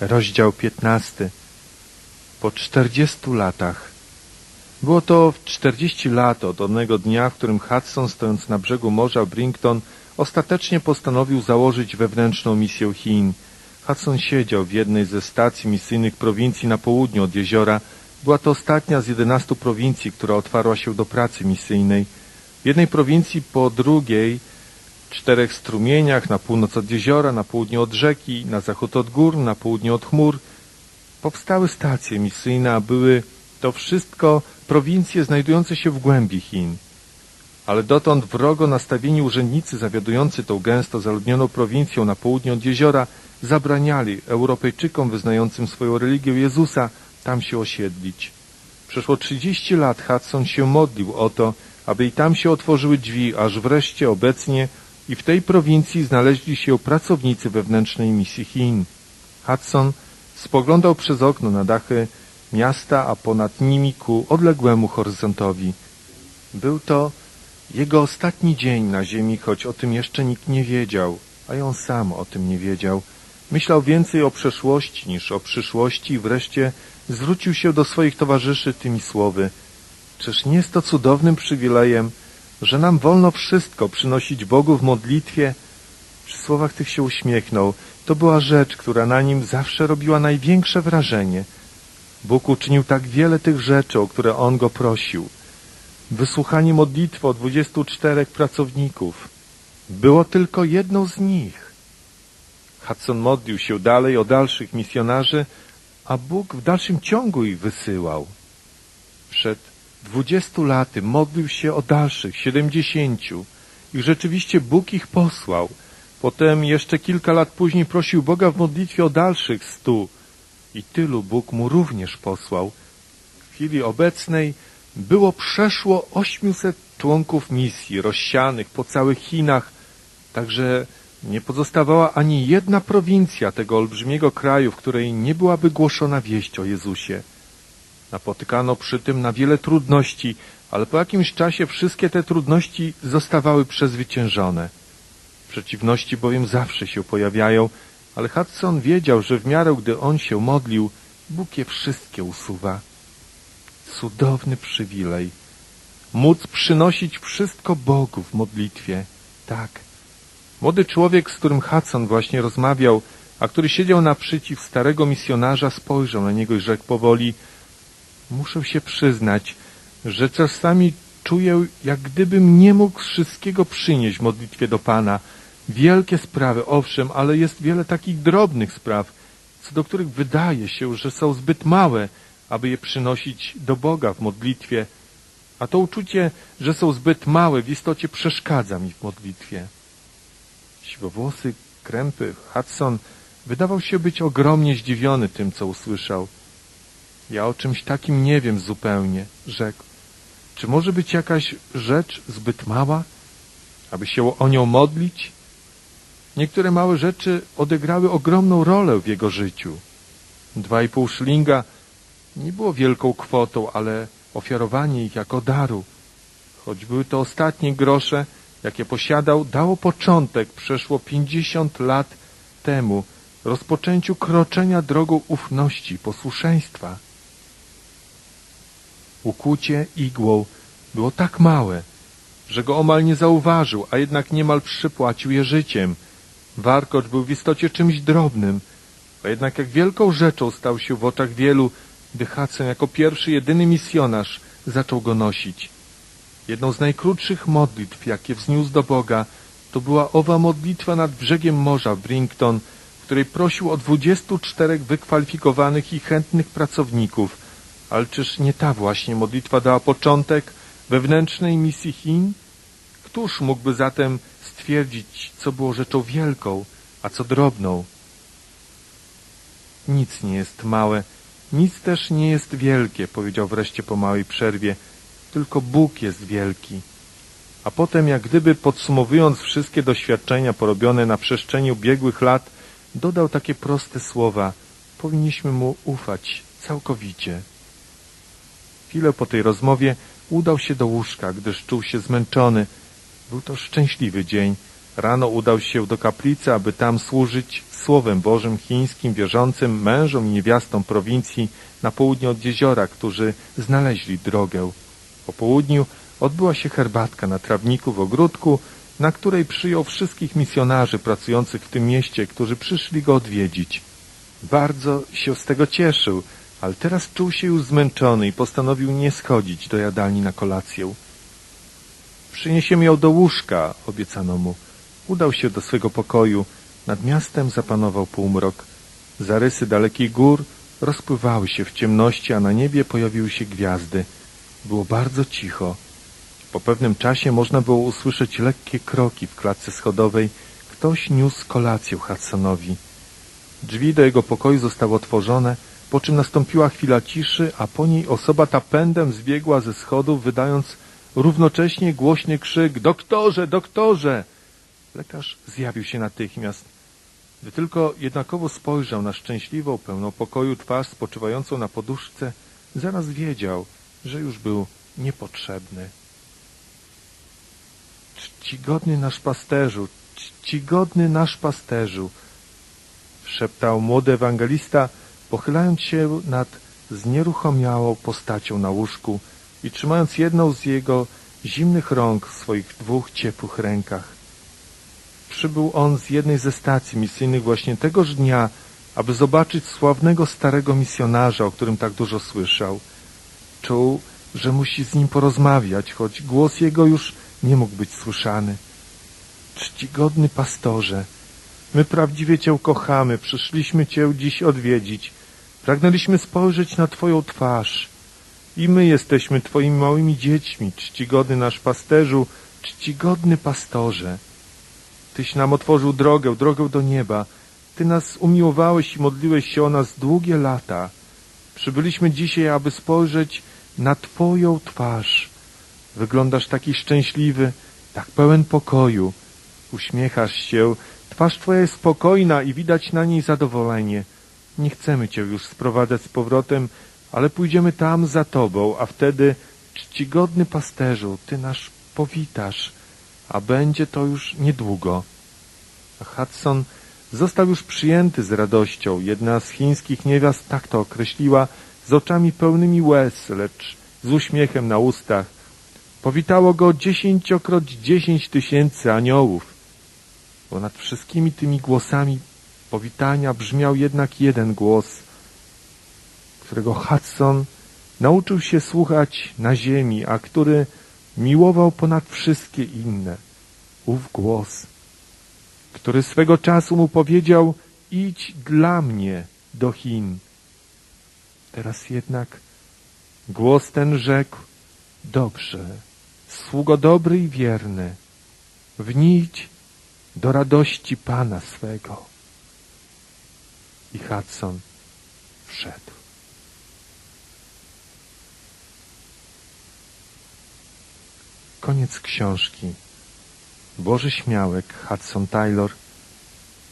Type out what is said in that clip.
Rozdział 15 Po czterdziestu latach Było to w czterdzieści lat od onego dnia, w którym Hudson, stojąc na brzegu morza Brington, ostatecznie postanowił założyć wewnętrzną misję Chin. Hudson siedział w jednej ze stacji misyjnych prowincji na południu od jeziora. Była to ostatnia z jedenastu prowincji, która otwarła się do pracy misyjnej. W jednej prowincji po drugiej czterech strumieniach, na północ od jeziora, na południe od rzeki, na zachód od gór, na południe od chmur. Powstały stacje misyjne, a były to wszystko prowincje znajdujące się w głębi Chin. Ale dotąd wrogo nastawieni urzędnicy zawiadujący tą gęsto zaludnioną prowincją na południe od jeziora zabraniali Europejczykom wyznającym swoją religię Jezusa tam się osiedlić. Przeszło trzydzieści lat Hudson się modlił o to, aby i tam się otworzyły drzwi, aż wreszcie obecnie i w tej prowincji znaleźli się pracownicy wewnętrznej misji Chin. Hudson spoglądał przez okno na dachy miasta, a ponad nimi ku odległemu horyzontowi. Był to jego ostatni dzień na ziemi, choć o tym jeszcze nikt nie wiedział, a on sam o tym nie wiedział. Myślał więcej o przeszłości niż o przyszłości i wreszcie zwrócił się do swoich towarzyszy tymi słowy. Czyż nie jest to cudownym przywilejem, że nam wolno wszystko przynosić Bogu w modlitwie? Przy słowach tych się uśmiechnął. To była rzecz, która na nim zawsze robiła największe wrażenie. Bóg uczynił tak wiele tych rzeczy, o które On go prosił. Wysłuchanie modlitwy o dwudziestu czterech pracowników było tylko jedną z nich. Hudson modlił się dalej o dalszych misjonarzy, a Bóg w dalszym ciągu ich wysyłał. Przed dwudziestu laty modlił się o dalszych siedemdziesięciu i rzeczywiście Bóg ich posłał. Potem jeszcze kilka lat później prosił Boga w modlitwie o dalszych stu i tylu Bóg mu również posłał. W chwili obecnej było przeszło ośmiuset członków misji rozsianych po całych Chinach, także nie pozostawała ani jedna prowincja tego olbrzymiego kraju, w której nie byłaby głoszona wieść o Jezusie. Napotykano przy tym na wiele trudności, ale po jakimś czasie wszystkie te trudności zostawały przezwyciężone. Przeciwności bowiem zawsze się pojawiają, ale Hudson wiedział, że w miarę gdy on się modlił, Bóg je wszystkie usuwa. Cudowny przywilej. Móc przynosić wszystko Bogu w modlitwie. Tak. Młody człowiek, z którym Hudson właśnie rozmawiał, a który siedział naprzeciw starego misjonarza, spojrzał na niego i rzekł powoli Muszę się przyznać, że czasami czuję, jak gdybym nie mógł wszystkiego przynieść w modlitwie do Pana. Wielkie sprawy, owszem, ale jest wiele takich drobnych spraw, co do których wydaje się, że są zbyt małe, aby je przynosić do Boga w modlitwie, a to uczucie, że są zbyt małe, w istocie przeszkadza mi w modlitwie. Siwowłosy, krępy, Hudson wydawał się być ogromnie zdziwiony tym, co usłyszał. Ja o czymś takim nie wiem zupełnie, rzekł. Czy może być jakaś rzecz zbyt mała, aby się o nią modlić? Niektóre małe rzeczy odegrały ogromną rolę w jego życiu. Dwa i pół szlinga nie było wielką kwotą, ale ofiarowanie ich jako daru, choć były to ostatnie grosze, jakie posiadał, dało początek przeszło pięćdziesiąt lat temu rozpoczęciu kroczenia drogą ufności, posłuszeństwa. Ukłucie igłą było tak małe, że go omal nie zauważył, a jednak niemal przypłacił je życiem. Warkocz był w istocie czymś drobnym, a jednak jak wielką rzeczą stał się w oczach wielu, gdy Hudson jako pierwszy, jedyny misjonarz zaczął go nosić. Jedną z najkrótszych modlitw, jakie wzniósł do Boga, to była owa modlitwa nad brzegiem morza w Brington, w której prosił o dwudziestu czterech wykwalifikowanych i chętnych pracowników. Ale czyż nie ta właśnie modlitwa dała początek wewnętrznej misji Chin? Któż mógłby zatem stwierdzić, co było rzeczą wielką, a co drobną? Nic nie jest małe, nic też nie jest wielkie, powiedział wreszcie po małej przerwie, tylko Bóg jest wielki. A potem, jak gdyby podsumowując wszystkie doświadczenia porobione na przestrzeni ubiegłych lat, dodał takie proste słowa. Powinniśmy mu ufać całkowicie. Chwilę po tej rozmowie udał się do łóżka, gdyż czuł się zmęczony. Był to szczęśliwy dzień. Rano udał się do kaplicy, aby tam służyć Słowem Bożym chińskim wierzącym mężom i niewiastom prowincji na południe od jeziora, którzy znaleźli drogę. Po południu odbyła się herbatka na trawniku w ogródku, na której przyjął wszystkich misjonarzy pracujących w tym mieście, którzy przyszli go odwiedzić. Bardzo się z tego cieszył, ale teraz czuł się już zmęczony i postanowił nie schodzić do jadalni na kolację. Przyniesiemy ją do łóżka, obiecano mu. Udał się do swego pokoju. Nad miastem zapanował półmrok. Zarysy dalekich gór rozpływały się w ciemności, a na niebie pojawiły się gwiazdy. Było bardzo cicho. Po pewnym czasie można było usłyszeć lekkie kroki w klatce schodowej. Ktoś niósł kolację Hudsonowi. Drzwi do jego pokoju zostały otworzone, po czym nastąpiła chwila ciszy, a po niej osoba ta pędem zbiegła ze schodów, wydając równocześnie głośny krzyk Doktorze, doktorze! Lekarz zjawił się natychmiast. Gdy tylko jednakowo spojrzał na szczęśliwą, pełną pokoju twarz spoczywającą na poduszce, zaraz wiedział, że już był niepotrzebny. Czcigodny nasz pasterzu, czcigodny nasz pasterzu, szeptał młody ewangelista, pochylając się nad znieruchomiałą postacią na łóżku i trzymając jedną z jego zimnych rąk w swoich dwóch ciepłych rękach. Przybył on z jednej ze stacji misyjnych właśnie tegoż dnia, aby zobaczyć sławnego starego misjonarza, o którym tak dużo słyszał. Czuł, że musi z nim porozmawiać, choć głos jego już nie mógł być słyszany. Czcigodny pastorze, my prawdziwie Cię kochamy, przyszliśmy Cię dziś odwiedzić. Pragnęliśmy spojrzeć na Twoją twarz. I my jesteśmy Twoimi małymi dziećmi, czcigodny nasz pasterzu, czcigodny pastorze. Tyś nam otworzył drogę, drogę do nieba. Ty nas umiłowałeś i modliłeś się o nas długie lata. Przybyliśmy dzisiaj, aby spojrzeć na Twoją twarz. Wyglądasz taki szczęśliwy, tak pełen pokoju. Uśmiechasz się, twarz Twoja jest spokojna i widać na niej zadowolenie. Nie chcemy Cię już sprowadzać z powrotem, ale pójdziemy tam za Tobą, a wtedy, czcigodny pasterzu, Ty nas powitasz, a będzie to już niedługo. Hudson został już przyjęty z radością. Jedna z chińskich niewiast tak to określiła, z oczami pełnymi łez, lecz z uśmiechem na ustach. Powitało go dziesięciokroć dziesięć tysięcy aniołów. Bo nad wszystkimi tymi głosami powitania brzmiał jednak jeden głos, którego Hudson nauczył się słuchać na ziemi, a który miłował ponad wszystkie inne. Ów głos, który swego czasu mu powiedział, idź dla mnie do Chin. Teraz jednak głos ten rzekł, dobrze, sługo dobry i wierny, wnijdź do radości Pana swego. I Hudson wszedł. Koniec książki. Boży Śmiałek, Hudson Taylor,